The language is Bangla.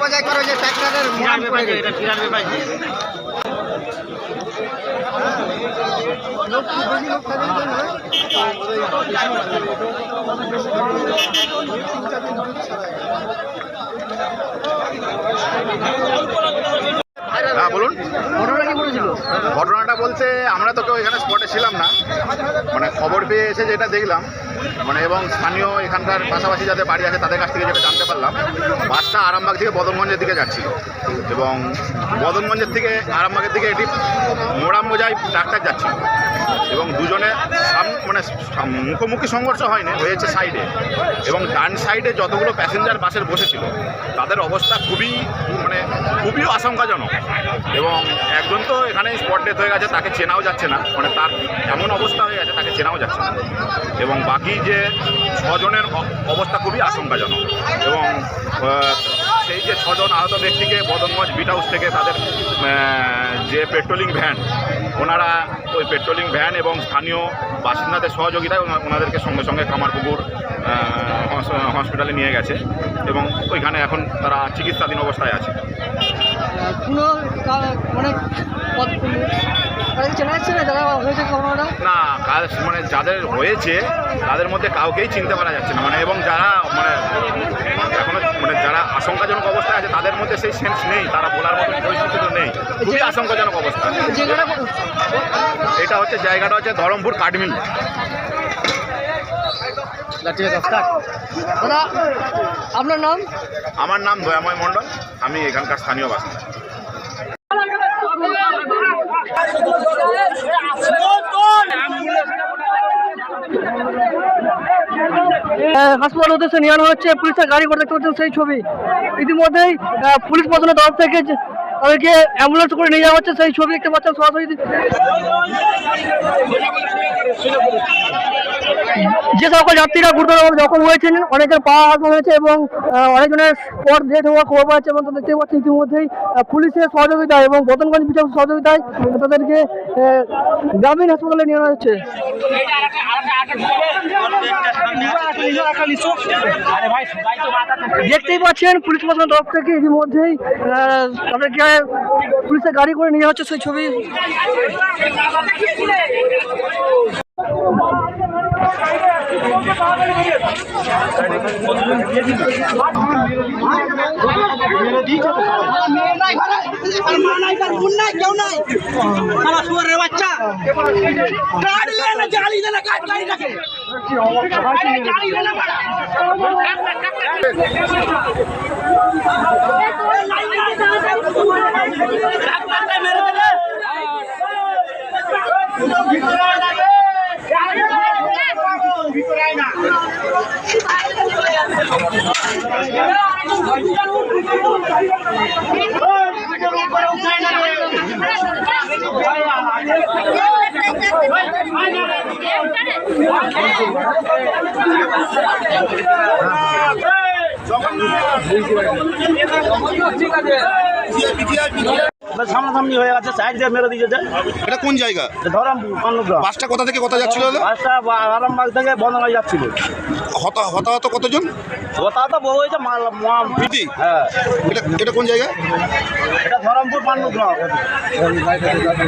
বজায় করো যে পড়ে গেছে। হ্যাঁ বলুন। ঘটনা কি ঘটেছিল ঘটনাটা বলতে আমরা তো কেউ এখানে স্পটে ছিলাম না। মানে খবর পেয়ে এসে যেটা দেখলাম মানে এবং স্থানীয় এখানকার পাশাপাশি যাদের বাড়ি আছে তাদের কাছ থেকে যেটা জানতে পারলাম, বাসটা আরামবাগ থেকে বদনগঞ্জের দিকে যাচ্ছিল। এবং বদনগঞ্জের থেকে আরামবাগের দিকে এটি মোড়াম বোঝাই ডাক্তার যাচ্ছিল। এবং দুজনে মানে মুখোমুখি সংঘর্ষ হয়নি, হয়েছে সাইডে এবং ডান সাইডে যতগুলো প্যাসেঞ্জার বাসের বসেছিল, তাদের অবস্থা খুবই মানে খুবই আশঙ্কাজনক। এবং একজন তো এখানে স্পট ডেথ হয়ে গেছে। তাকে চেনাও যাচ্ছে না। মানে তার এমন অবস্থা হয়ে গেছে, তাকে চেনাও যাচ্ছে না। এবং বাকি যে ছজনের অবস্থা খুবই আশঙ্কাজনক। এবং সেই যে ছজন আহত ব্যক্তিকে বদনগঞ্জ বিট হাউস থেকে তাদের যে পেট্রোলিং ভ্যান ওনারা ওই পেট্রোলিং ভ্যান এবং স্থানীয় বাসিন্দাদের সহযোগিতায় ওনা- ওনাদেরকে সঙ্গে সঙ্গে কামারপুকুর হসপিটালে নিয়ে গেছে। এবং ওইখানে এখন তারা চিকিৎসাধীন অবস্থায় আছে। কোনো না? কাজ মানে যাদের হয়েছে তাদের মধ্যে কাউকেই চিনতে পারা যাচ্ছে না। মানে এবং যারা মানে এখনও মানে যারা আশঙ্কাজনক অবস্থায় আছে তাদের মধ্যে সেই সেন্স নেই। তারা বলার মতো পরিস্থিতি নেই। খুবই আশঙ্কাজনক অবস্থা। এটা হচ্ছে জায়গাটা হচ্ছে ধরমপুর কাঠমিল। দাদা আপনার নাম? আমার নাম দয়াময় মণ্ডল। আমি এখানকার স্থানীয় বাসিন্দা। হাসপাতাল উদ্দেশ্যে নিয়ে আনা হচ্ছে। পুলিশের গাড়ি করে দেখতে পাচ্ছেন সেই ছবি। ইতিমধ্যেই পুলিশ প্রশাসনের তরফ থেকে তাদেরকে অ্যাম্বুলেন্স করে নিয়ে যাওয়া হচ্ছে, সেই ছবি দেখতে পাচ্ছেন সরাসরি। যে সকল যাত্রীরা গুরুতর জখম হয়েছেন অনেকের পা হাত হয়েছে এবং অনেকজনের স্পট ডেট হওয়ার খবর পাচ্ছে এবং দেখতে পাচ্ছি ইতিমধ্যেই পুলিশের সহযোগিতায় এবং বদনগঞ্জ বিচার সহযোগিতায় তাদেরকে গ্রামীণ হাসপাতালে নিয়ে দেখতেই পাচ্ছেন, পুলিশ প্রশাসনের তরফ থেকে ইতিমধ্যেই তাদেরকে পুলিশের গাড়ি করে নিয়ে হচ্ছে সেই ছবি। বাচ্চা গাড়ি না গাড়ি দেনা কাজ গাড়ি রাখে গাড়ি দেনা মেরে সামনাসামনি হয়ে গেছে সাইড দিয়ে মেরে দিয়েছে এটা কোন জায়গা? ধরমপুর পান্নগ্রাম বাসটা কোথা থেকে কোথা যাচ্ছিল বাসটা আরামবাগ থেকে বন্ধনায় যাচ্ছিল। হতা হতাহত কতজন? ওটা তো বউ হয়েছে মাল মা- হ্যাঁ। এটা এটা কোন জায়গা? এটা ধরমপুর পান্নগ্রাম